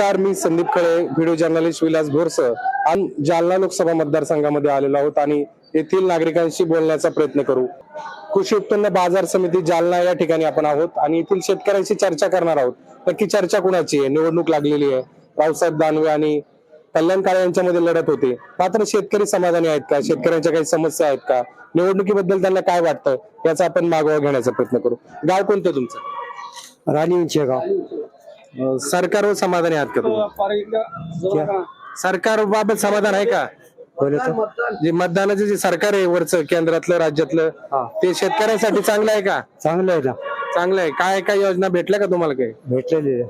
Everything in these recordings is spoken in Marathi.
नमस्कार मी संदीप खळे व्हिडिओ जर्नलिस्ट विलास भोरसं. आणि जालना लोकसभा मतदारसंघामध्ये आलेलो आहोत आणि येथील नागरिकांशी बोलण्याचा प्रयत्न करू. कृषी उत्पन्न बाजार समिती जालना या ठिकाणी आपण आहोत आणि येथील शेतकऱ्यांशी चर्चा करणार आहोत. नक्की चर्चा कुणाची आहे? निवडणूक लागलेली आहे. रावसाहेब दानवे आणि कल्याण काळे यांच्यामध्ये लढत होते. मात्र शेतकरी समाधानी आहेत का? शेतकऱ्यांच्या काही समस्या आहेत का? निवडणुकीबद्दल त्यांना काय वाटतं? याचा आपण मागोवा घेण्याचा प्रयत्न करू. गाव कोणतं तुमचं? राणी गाव. सरकारवर समाधानी आहात का तुम्ही? सरकार बाबत समाधान आहे का? जे मतदानाचं जे सरकार आहे वरचं केंद्रातलं राज्यातलं ते शेतकऱ्यांसाठी चांगलं आहे का? चांगलं आहे ना. चांगलं आहे. काय काय योजना भेटल्या का तुम्हाला काही? भेटलेले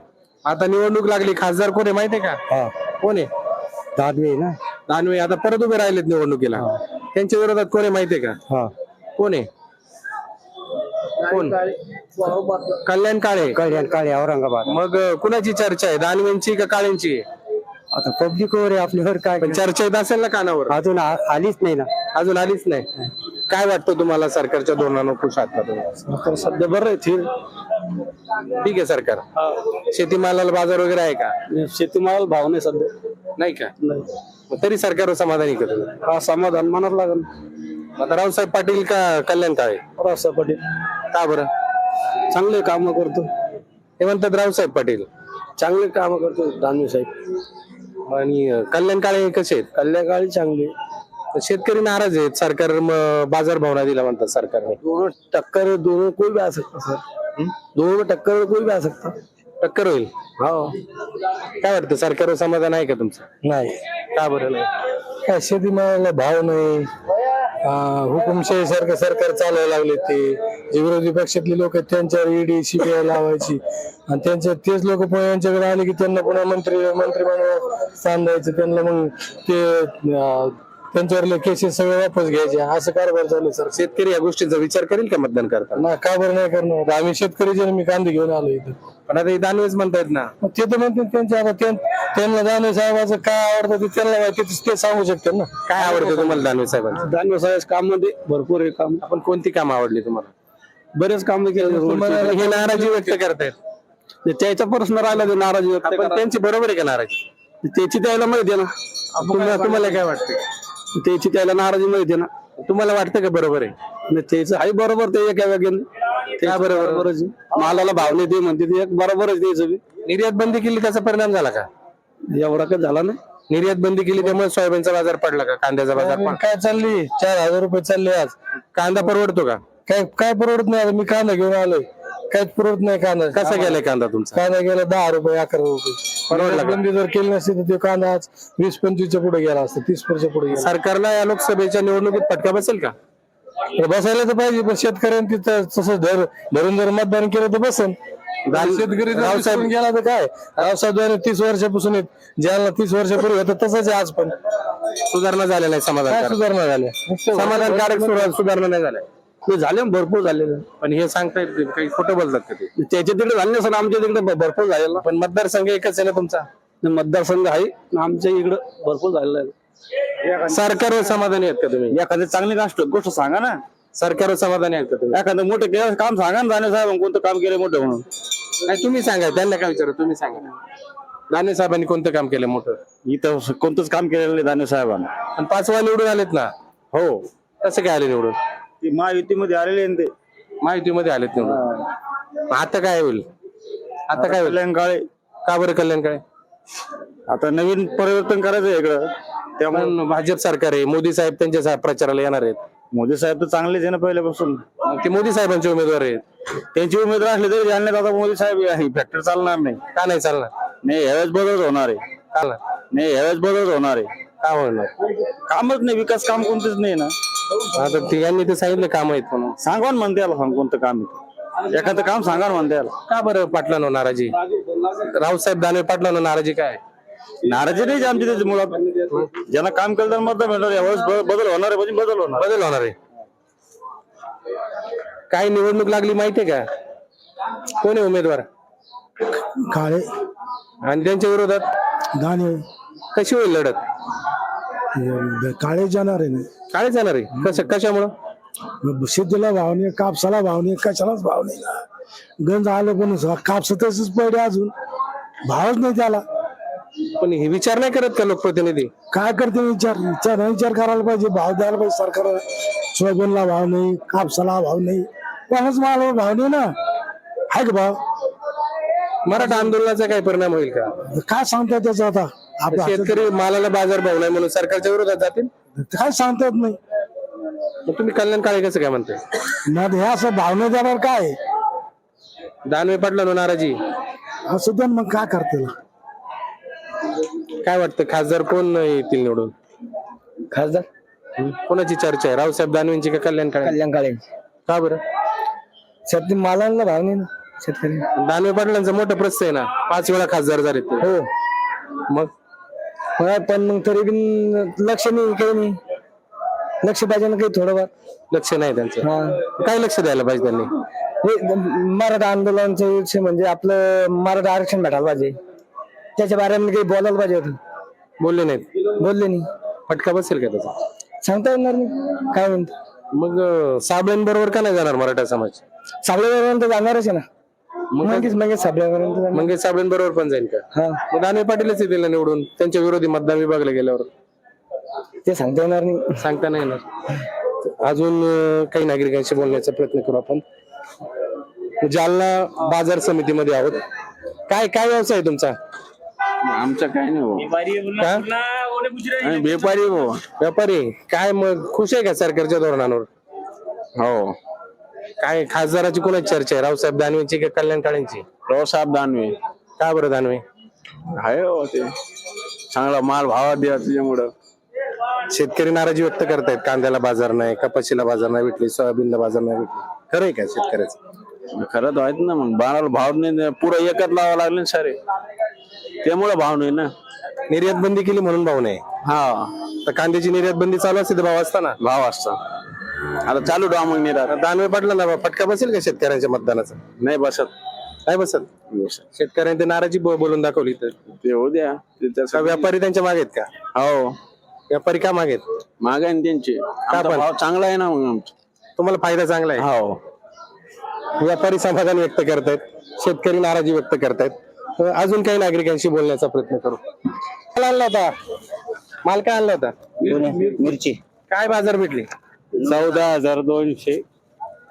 आता निवडणूक लागली. खासदार कोण आहे माहितीये का? हा. कोण आहे? दादवे ना. दानवे. आता परत उभे राहिलेत निवडणुकीला. त्यांच्या विरोधात कोण आहे माहितीये का? हा. कोण आहे? कोण? कल्याण काळे. कल्याण काळे औरंगाबाद. मग अं, कुणाची चर्चा आहे? दानवेंची का काळेंची? आता पब्लिक वर आहे आपल्यावर काय पण चर्चा येत असेल ना कानावर. अजून आ- आलीच नाही ना. अजून आलीच नाही. काय वाटतं तुम्हाला सरकारच्या धोरणानं खुश आहात का तुम्ही? सध्या बरं आहे ठीक आहे सरकार. शेतीमालाला बाजार वगैरे आहे का? शेतीमाल भाव नाही सध्या. नाही का? नाही. मग तरी सरकारवर समाधानी का तुम्ही? हा समाधान मनात लागल. आता रावसाहेब पाटील का कल्याण काळे? रावसाहेब पाटील. का बरं? चांगले काम करतो. हे म्हणतात रावसाहेब पाटील. चांगले काम करतो दानवे साहेब. आणि कल्याण काळे कसे आहेत? कल्याण काळी चांगले. शेतकरी नाराज आहेत. सरकार बाजार भाव नाही दिला म्हणतात सरकारने. दोनों टक्कर दोनों कोई भी आ सकता सर दोनों टक्कर कोई भी आ सकता टक्कर होईल? हो. काय वाटतं सरकारवर समाधान आहे का तुमचं? नाही. का बरं नाही? काय शेतीमालाला भाव नाही. हुकुमशाही सारखं सरकार चालवायला लागले ते. जे विरोधी पक्षातले लोक आहेत त्यांच्यावर ईडी सीबीआय लावायची. आणि त्यांच्या तेच लोक पुन्हा यांच्याकडे आले की त्यांना पुन्हा मंत्री मंत्रिमंडळ स्थान द्यायचं. त्यांना मग ते अं, त्यांच्यावरले केसेस सगळे वापस घ्यायचे. असं कारभार चालू सर. शेतकरी या गोष्टीचा विचार करेल का मतदान करताना? ना का बरं नाही करणार? आम्ही शेतकरी जे मी कांदे घेऊन आलो इथं. पण आता हे दानवेच म्हणतायत ना. मग ते तर म्हणते त्यांच्या आता त्यां- त्यांना दानवे साहेबाचं काय आवडतं ते त्यांना माहिती ते- ते सांगू शकतात ना. काय आवडतं तुम्हाला दानवे साहेबांचं? दानवे साहेब काममध्ये भरपूर आहे काम. आपण कोणती कामं आवडली तुम्हाला? बरेच काम केले हे नाराजी व्यक्त करतायत. त्याचा प्रश्न राहिला ते नाराजी व्यक्त आपण. त्यांची बरोबर आहे का नाराजी? त्याची त्याला माहिती आहे ना. तुम्हाला तुम्हाला काय वाटतं त्याची त्याला नाराजी माहिती आहे ना. तुम्हाला वाटतं का बरोबर आहे? त्याचं आहे बरोबर ते एका वेगळ्याने. काय बरोबर? बरोबरच. मालाला भाव नाही ते म्हणते ते एक बरोबरच द्यायचं बी. निर्यात बंदी केली त्याचा परिणाम झाला का? एवढा काही झाला नाही. निर्यात बंदी केली त्यामुळे सोयाबीनचा बाजार पडला का? कांद्याचा बाजार काय चालली? चार हजार रुपये चालले आज. कांदा परवडतो का? काय काय परवडत नाही आता? मी कांदा घेऊन आलोय. काहीच परवडत नाही कांदा. कसा गेलाय कांदा तुमचा? कांदा गेला दहा रुपये अकरा रुपये? बंदी जर केली नसती तर ते कांदा आज वीस पंचवीसच्या पुढे गेला असता तीस च्या पुढे गेला. सरकारला या लोकसभेच्या निवडणुकीत फटका बसेल का? तर बसायला तर पाहिजे पण शेतकऱ्यांनी तिथं तसं धर धरून जर मतदान केलं तर बसन दान- शेतकरी रावसाहेब- गेला तर काय? रावसाहेब तीस वर्षापासून आहेत. ज्याला तीस वर्षापूर्वी होतं तसंच आहे आज पण. सुधारणा झाल्या नाही काय समाधान सुधारणा झाल्या? समाधानकारक सुधारणा नाही झाल्या. ते झाले भरपूर झाले. पण हे सांगता येत काही खोटं बोलतात का ते? त्याच्या तिकडे झाले ना सर आमच्या तिकडे भ- भरपूर झालेला. पण मतदारसंघ एकच आहे ना तुमचा? मतदारसंघ आहे आमच्या इकडे भरपूर झालेला आहे. सरकारवर समाधानी आहेत का तुम्ही? एखादी चांगली गोष्ट गोष्ट सांगा ना. सरकारवर समाधानी आहेत का तुम्ही? एखादं मोठं केलं काम सांगा ना जाणे साहेब कोणतं काम केलं मोठं म्हणून. नाही तुम्ही सांगा त्यांना काय विचारू तुम्ही सांगा. दानवे साहेबांनी कोणतं काम केलं मोठं? इथं कोणतंच काम केलेलं नाही दाने साहेबांना. आणि पाचवा निवडून आलेत ना? हो. कसं काय आले निवडून? ती महायुतीमध्ये आलेले ते. माहितीमध्ये आलेत निवडून. मग आता काय होईल? आता काय होईल? कल्याण काळे. का बरं कल्याण काय आता नवीन परिवर्तन करायचं आहे इकडं. त्यामुळे पण भाजप सरकार आहे. मोदी साहेब त्यांच्या सा- प्रचाराला येणार आहेत. मोदी साहेब तर चांगलेच आहे ना पहिल्यापासून. मग ते मोदी साहेबांचे उमेदवार आहेत. त्यांची उमेदवार असले तरी जालन्यात आता मोदी साहेब आहे. फॅक्टर चालणार नाही. का नाही चालणार? नाही यावेळेस बदल होणार आहे. चालणार. नाही यावेळेस बदल होणार आहे. का होणार? कामच नाही विकास काम कोणतंच नाही ना. आता ते यांनी ते सांगितलं काम आहेत म्हणून. सांगा ना म्हणते सांग कोणतं काम आहे एखादं काम सांगा ना म्हणते याला. का बरं पाटलांनो नाराजी? रावसाहेब दानवे पाटलांनो नाराजी काय? नाराजी नाही आमची त्याची मुळात. ज्यांना काम केलं त्यांना मतदान भेटणार यावेळेस ब- बदल होणार आहे म्हणजे बदल होणार. बदल होणार आहे. काय निवडणूक लागली माहितीये का? कोण आहे उमेदवार? काळे. आणि त्यांच्या विरोधात? दाणे कशी होईल लढत? काळे जाणार आहे ना काय जाणार आहे? कसं कशामुळं? शेतीला भाव नाही कापसाला भाव नाही कशालाच भाव नाही गंज आलं पण कापस तसंच पडले अजून. भावच नाही त्याला. पण हे विचार नाही करत का लोकप्रतिनिधी? काय करते विचार? विचार विचार करायला पाहिजे भाव द्यायला पाहिजे सरकार सोयाबीनला भाव नाही कापसाला भाव नाही. कोणाच मालाला भाव नाही ना. आहे का भाव? मराठा आंदोलनाचा काय परिणाम होईल का? काय सांगता त्याचं आता? आपलं शेतकरी मालाला बाजार भाव नाही म्हणून सरकारच्या विरोधात जातील? काय सांगता येत नाही. मग तुम्ही कल्याण काळे कसं काय म्हणताय? नाही हे असं भाव नाही देणार काय? दानवे पाटला नाराजी. असं तर मग काय करते काय वाटतं खासदार कोण येतील निवडून? खासदार? हं? कोणाची चर्चा आहे? रावसाहेब दानवेंची का कल्याण काळे? कल्याण काळे. का बरं? शेतकरी मालाला भाव नाही ना शेतकरी. दानवे पाटलांचं मोठं प्रश्न आहे ना पाच वेळा खासदार झाले ते. हो. मग? हा, पण मग तरी बी लक्ष नाही काही नाही. लक्ष पाहिजे ना काही थोडंफार. लक्ष नाही त्यांचं. हा. काय लक्ष द्यायला पाहिजे त्यांनी? हे मराठा आंदोलनाचं विषय म्हणजे आपलं मराठा आरक्षण भेटायला पाहिजे. त्याच्या बारेमध्ये काही बोलायला पाहिजे होतं. बोलले नाहीत. बोलले नाही. फटका बसेल का त्याचा? सांगता येणार नाही. काय म्हणतो? मग साबळेंबरोबर का नाही जाणार मराठा समाज? साबळेपर्यंत जाणारच आहे ना. मंगेच मंगेच साबळेपर्यंत जाणार. मग साबळेंबरोबर पण जाईल का? हा. मग दानवे पाटीलच येतील ना निवडून? त्यांच्या विरोधी मतदान विभागला गेल्यावर. ते सांगता येणार नाही. सांगता नाही येणार. अजून अं, काही नागरिकांशी बोलण्याचा प्रयत्न करू आपण. जालना बाजार समितीमध्ये आहोत. काय काय व्यवसाय आहे तुमचा? आमचं काय नाही हो? आम्ही व्यापारी व्यापारी. काय मग खुश आहे का सरकारच्या धोरणांवर? हो. काय खासदाराची कोणाची चर्चा आहे? रावसाहेब दानवेची का कल्याण काळेंची रावसाहेब दानवे. का बरं दानवे? आहे हो ते. चांगला माल भावात द्या त्याच्यामुळं शेतकरी नाराजी व्यक्त करतायत. कांद्याला बाजार नाही कपाशीला बाजार नाही भेटली सोयाबीनला बाजार नाही भेटली. खरं आहे का शेतकऱ्याचं? खरंच आहेत ना मग बाणाला भाव नाही पुरं एकच लावा लागले ना सारे. त्यामुळे भाव नाही ना. निर्यात बंदी केली म्हणून भाव नाही. हा. तर कांद्याची निर्यात बंदी चालू असते तर भाव असताना? भाव असता. आता चालू ठेवा मग निरात दानवे पडला ना फटका बसेल का शेतकऱ्यांच्या मतदानाचा? नाही बसत. नाही बसत? शेतकऱ्यांनी ते नाराजी बो- बोलून दाखवली तर. ते होऊ द्या. ते का त्याचं- व्यापारी त्यांच्या मागे आहेत का? हो. व्यापारी का मागे आहेत? माग आहे ना त्यांचे. आमचा पण? भाव चांगला आहे ना मग आमचा. तुम्हाला फायदा चांगला आहे. हो. व्यापारी समाधान व्यक्त करतायत. शेतकरी नाराजी व्यक्त करतायत. अं, अजून काही नागरिकांशी बोलण्याचा प्रयत्न करू. माल आणला होता. माल काय आणला होता? मिरची. काय बाजार भेटली? चौदा हजार दोनशे.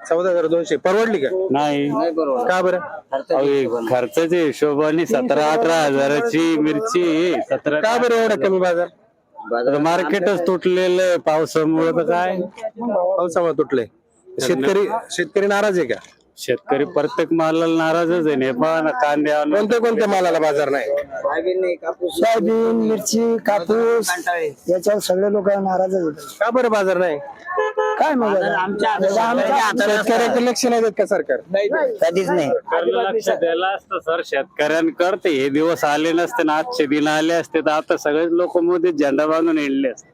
चौदा हजार दोनशे. परवडली का? नाही. का बरं? अहो, हे खर्चाच्या हिशोबाने सतरा अठरा हजाराची मिरची सतरा का बरं एवढा कमी बाजार? मार्केटच तुटलेलं आहे पावसामुळे तर काय? पावसामुळे तुटले शेतकरी शेतकरी नाराज आहे का? शेतकरी प्रत्येक मालाला नाराजच आहे नेपाळ कांद्या कोणत्या कोणत्या मालाला बाजार नाही? सोयाबीन मिरची कापूस याच्यावर सगळे लोक नाराज आहेत. का बरं बाजार नाही? काय माहिती शेतकऱ्याकडे लक्ष नाही देत का सरकार? कधीच नाही. लक्ष द्यायला असतं सर. शेतकऱ्यांकर ते हे दिवस आले नसते ना आजचे दिन आले असते. तर आता सगळेच लोक मोदी झेंडा बांधून येडले असते.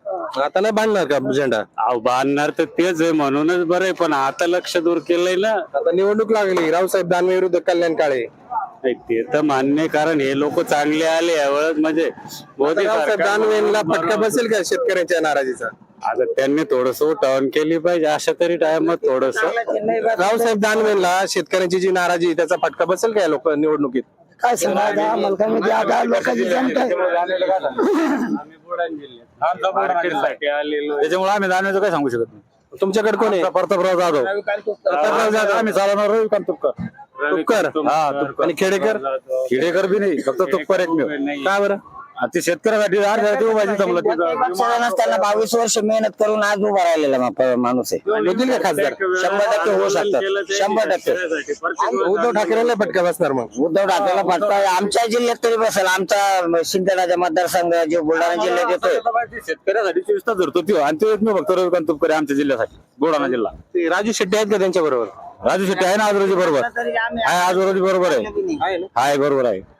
आता नाही बांधणार का झेंडा? अहो बांधणार तर तेच आहे म्हणूनच बरं आहे पण आता लक्ष दूर केलंय ना. आता निवडणूक लागली रावसाहेब दानवे विरुद्ध कल्याण काळे. नाही, ते तर मान्य आहे, कारण हे लोक चांगले आले यावेळेस म्हणजे मोदी रावसाहेब सरकार- फटका बसेल का शेतकऱ्यांच्या नाराजीचा? आता त्यांनी थोडस उठावण केली पाहिजे अशा तरी टायमात थोडस. रावसाहेब दानवेला शेतकऱ्यांची जी नाराजी आहे, त्याचा फटका बसेल का या लोक निवडणुकीत? काय काय आता लोकांची जनता आहे. त्याच्यामुळे आम्ही जाण्याचं काय सांगू शकत नाही. तुमच्याकडे कोण आहे? प्रतापराव जाधव. प्रतापराव जाधव. आम्ही चालवणार रविकांत तुपकर. तुपकर हा तुपकर. आणि खेडेकर? खेडेकर बी नाही फक्त तुपकर एकमेव. का बरं? ते शेतकऱ्यासाठी अर्ध्यासाठी उभायची जमलं तिथं. पक्षाला त्यांना बावीस वर्ष मेहनत करून आज उभा राहिलेला मा- प- माणूस आहे. होतील का खासदार? शंभर टक्के होऊ शकतात. शंभर टक्के. उद्धव ठाकरेला फटका बसणार मग. उद्धव ठाकरेला फटका आमच्या जिल्ह्यात तरी बसेल. आमचा शिंदेराजा मतदारसंघ जो बुलढाणा जिल्ह्यात येतोय. शेतकऱ्यासाठी चोवीस तास धरतो त्यो आणि तो एकमेव फक्त रविकांत तुपकर आहे आमच्या जिल्ह्यासाठी. बुलढाणा जिल्हा. ते राजू शेट्टी आहेत का त्यांच्या बरोबर राजू शेट्टी आहे ना आज रोजी बरोबर आहे आज रोजी बरोबर आहे. आहे बरोबर आहे.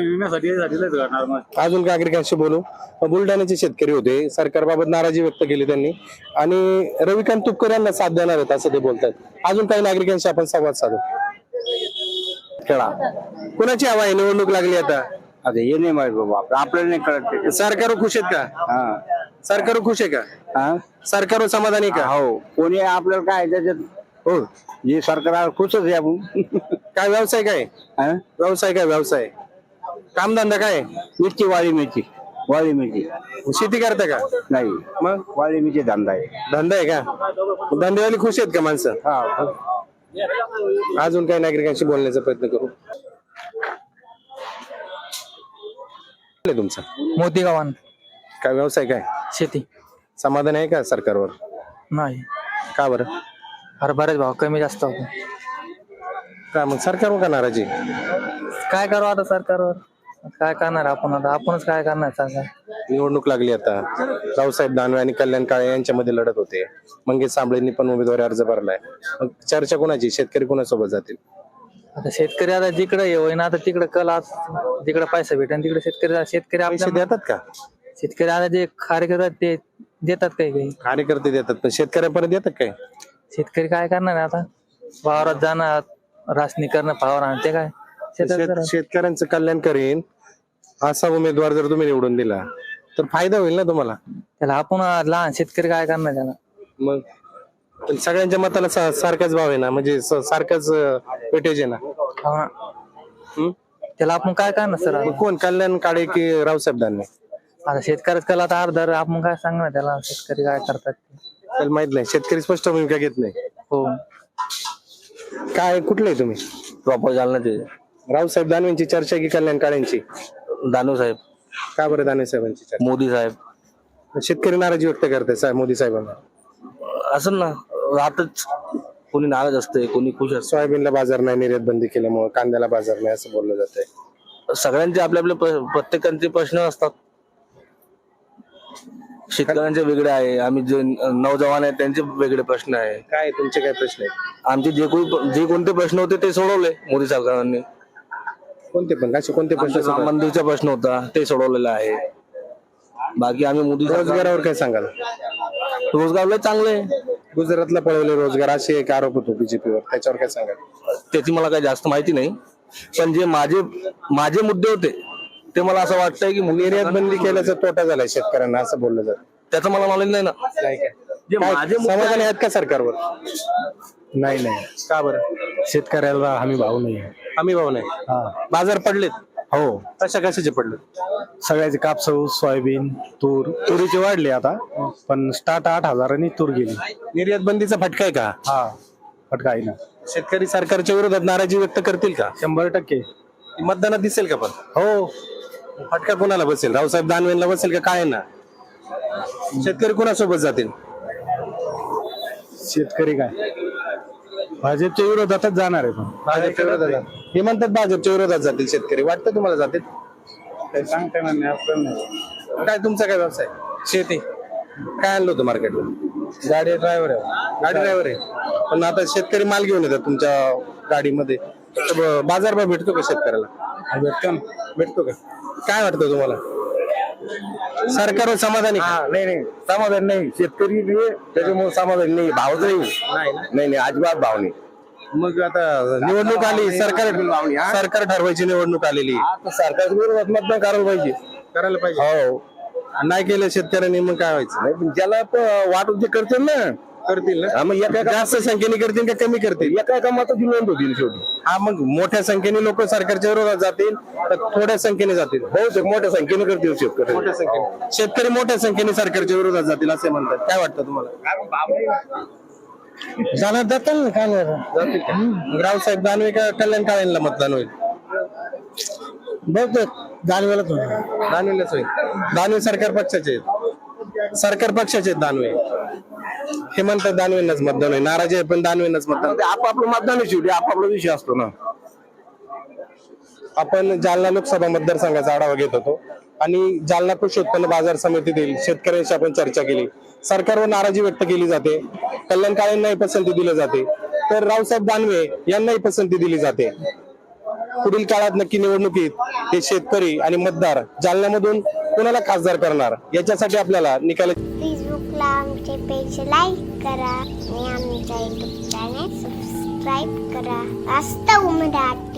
विम्यासाठी घडणार मग. अजून नागरिकांशी बोलू? बुलढाण्याचे शेतकरी होते. सरकारबाबत नाराजी व्यक्त केली त्यांनी. आणि रविकांत तुपकर यांना साथ देणार आहेत असं ते बोलतात अजून काही नागरिकांशी आपण संवाद साधू. खेळा. कुणाची हवा आहे? निवडणूक लागली आता. आता हे नाही माहीत बाबा. आपल्याला नाही कळत सरकार खुश आहेत का? हा. सरकार खुश आहे का? हा? सरकार समाधानी आहे का? हो. कोणी आपल्याला काय त्याच्यात? हो. हे सरकार खुशच आहे आपण. काय व्यवसाय काय? हा? व्यवसाय काय? व्यवसाय. कामधंदा काय? मिरची वाळी मिरची. वाळी मिरची. शेती करता का? नाही. मग? वाळी मिरची धंदा आहे. धंदा आहे का? धंदेवाली खुश आहेत का माणसं? अजून काही नागरिकांशी बोलण्याचा प्रयत्न करू. आहे तुमचा? मोती गावान. काय व्यवसाय काय? शेती. समाधान आहे का सरकारवर? नाही. का बरं? हरभऱ्याच भाव कमी जास्त होतो. का मग सरकारवर का नाराजी? काय करावं आता सरकारवर? काय करणार आपण आता? आपणच काय करणार सरकार निवडणूक लागली आता. रावसाहेब दानवे आणि कल्याण काळे यांच्यामध्ये लढत होते. मंगेश साबळेंनी पण उमेदवारी अर्ज भरलाय. मग चर्चा कोणाची? शेतकरी कोणासोबत जातील? आता शेतकरी आता जिकडे ये होईना आता तिकडे कल आज जिकडे पैसा भेटेल तिकडे शेतकरी शेतकरी पैसे आपल्या देतात का? शेतकरी आता जे कार्य करतात ते देतात काही काही. कार्यकर्ते देतात पण शेतकऱ्यापर्यंत देतात काय? शेतकरी काय करणार आहे आता? वावरात जाणार रासनी करणं फवारणं ते काय? शेत-. शेतकऱ्यांचं कल्याण करेन. असा उमेदवार जर तुम्ही निवडून दिला तर फायदा होईल ना तुम्हाला? त्याला आपण लहान शेतकरी काय करणार त्याला? मग पण सगळ्यांच्या मताला सा- सारखाच भाव आहे ना? म्हणजे स- सारखाच वेटेज आहे ना? हो. ना. हम्म? त्याला आपण काय करणार सर? मग कोण? कल्याण काळे की रावसाहेब दानवे आता शेतकऱ्याच कला आता अर्धा आपण काय सांगणार त्याला? शेतकरी काय करतात ते. त्याला माहीत नाही. शेतकरी स्पष्ट भूमिका घेत नाही. हो. काय कुठले आहे तुम्ही? प्रॉपर जालना ते. रावसाहेब दानवेंची चर्चा की कल्याण काळेंची? दानव साहेब. का बरं दानवे साहेबांची चर्चा? मोदी साहेब. शेतकरी नाराजी व्यक्त करते साहेब मोदी साहेबांना. असं ना राहतच कोणी नाराज असते कोणी खुश असते सोयाबीनला बाजार नाही निर्यात बंदी केल्यामुळे कांद्याला बाजार नाही असं बोललं जातंय. सगळ्यांचे आपले आपले प्र- प्रत्येकांचे प्रश्न असतात. शेतकऱ्यांचे वेगळे आहे आम्ही जे नौजवान आहेत त्यांचे वेगळे प्रश्न आहे. काय तुमचे काय प्रश्न आहेत? आमचे जे कोणी जे कोणते प्रश्न होते ते सोडवले मोदी सरकारने. कोणते पण असे कोणते प्रश्न राम मंदिरचा प्रश्न होता ते सोडवलेला आहे. बाकी आम्ही मोदी सरकार- रोजगारावर काय सांगाल? रोजगारला चांगले आहे. गुजरातला पळवले रोजगार असे एक आरोप होतो बीजेपीवर त्याच्यावर काय सांगाल? त्याची मला काही जास्त माहिती नाही. पण जे माझे माझे मुद्दे होते ते मला असं वाटतंय की मोदी निर्यात बंदी केल्याचा तोटा झालाय शेतकऱ्यांना असं बोललं जातं. त्याचं मला नॉलेज नाही ना. जे माझे मुद्दे समाधानी आहेत का सरकारवर? नाही नाही. का बरं? शेतकऱ्याला हमी भाव नाही. हमी भाव नाही. हा. बाजार पडलेत. हो. कशा कशाचे पडले सगळ्याचे कापसाऊस सोयाबीन तूर. तुरीचे वाढले आता पण स्टार्ट आठ हजारांनी तूर गेली. निर्यात बंदीचा फटका आहे का? हा फटका आहे ना. शेतकरी सरकारच्या विरोधात नाराजी व्यक्त करतील का? शंभर टक्के. मतदानात दिसेल का पण? हो. फटका कोणाला बसेल? रावसाहेब दानवेंना बसेल का काय ना? शेतकरी कोणासोबत जातील? शेतकरी काय? भाजपच्या विरोधातच जाणार आहे पण. भाजपच्या विरोधात हे म्हणतात भाजपच्या विरोधात जातील शेतकरी. वाटतं तुम्हाला जातील? सांगता येणार नाही काय तुमचा काय व्यवसाय? शेती. काय आणलं होतं मार्केटला गाडी ड्रायव्हर आहे. गाडी ड्रायव्हर आहे. पण आता शेतकरी माल घेऊन येतात तुमच्या गाडीमध्ये. तर ब- बाजारभाव भेटतो का शेतकऱ्याला? भेटतो ना. भेटतो का? काय वाटतं तुम्हाला? सरकारवर समाधानी का? हा, नाही नाही. समाधान नाही. शेतकरी बी त्याच्यामुळे समाधान नाही. भाव नाही. नाही अजिबात भाव नाही. मग आता निवडणूक आली सरकार सरकार ठरवायची निवडणूक आलेली. आता सरकार विरोधात मतदान करायला पाहिजे. करायला पाहिजे. हो. नाही केलं शेतकऱ्यांनी मग काय व्हायचं? नाही पण ज्याला प- वाटून ते करतील ना. करतील ना? हा, मग एका एका जास्त संख्येने करतील का कमी करतील? एका एका मताची नोंद होतील शेवटी. हा मग मोठ्या संख्येने लोक सरकारच्या विरोधात जातील तर थोड्या संख्येने जातील. बहुतेक मोठ्या संख्येने करतील शेतकरी. मोठ्या संख्येने. शेतकरी मोठ्या संख्येने सरकारच्या विरोधात जातील असे म्हणतात. काय वाटतं तुम्हाला? जाणार जातात ना काय नाही. जातील का? मग रावसाहेब दानवे का कल्याण काळेंना मतदान होईल. बघ जाणवेला दानवेलाच होईल. दानवे सरकार पक्षाचे आहेत. सरकार पक्षाचे आहेत दानवे. हे म्हणतात दानवेंनाच मतदान होईल. नाराजी आहे पण दानवेंनाच मतदान आपापलं मतदान आहे शेवटी आपापला विषय असतो ना. आपण जालना लोकसभा मतदारसंघाचा आढावा घेत होतो. आणि जालना कृषी उत्पन्न बाजार समितीतील शेतकऱ्यांशी आपण चर्चा केली. सरकारवर नाराजी व्यक्त केली जाते. कल्याण काळेंनाही पसंती दिली जाते. तर रावसाहेब दानवे यांनाही पसंती दिली जाते. पुढील काळात नक्की निवडणुकीत हे शेतकरी आणि मतदार जालन्यामधून कोणाला खासदार करणार? याच्यासाठी आपल्याला निकाल आमचे पेज लाईक करा आणि आमच्या युट्यूब चॅनेल सबस्क्राईब करा. वास्तव मराठी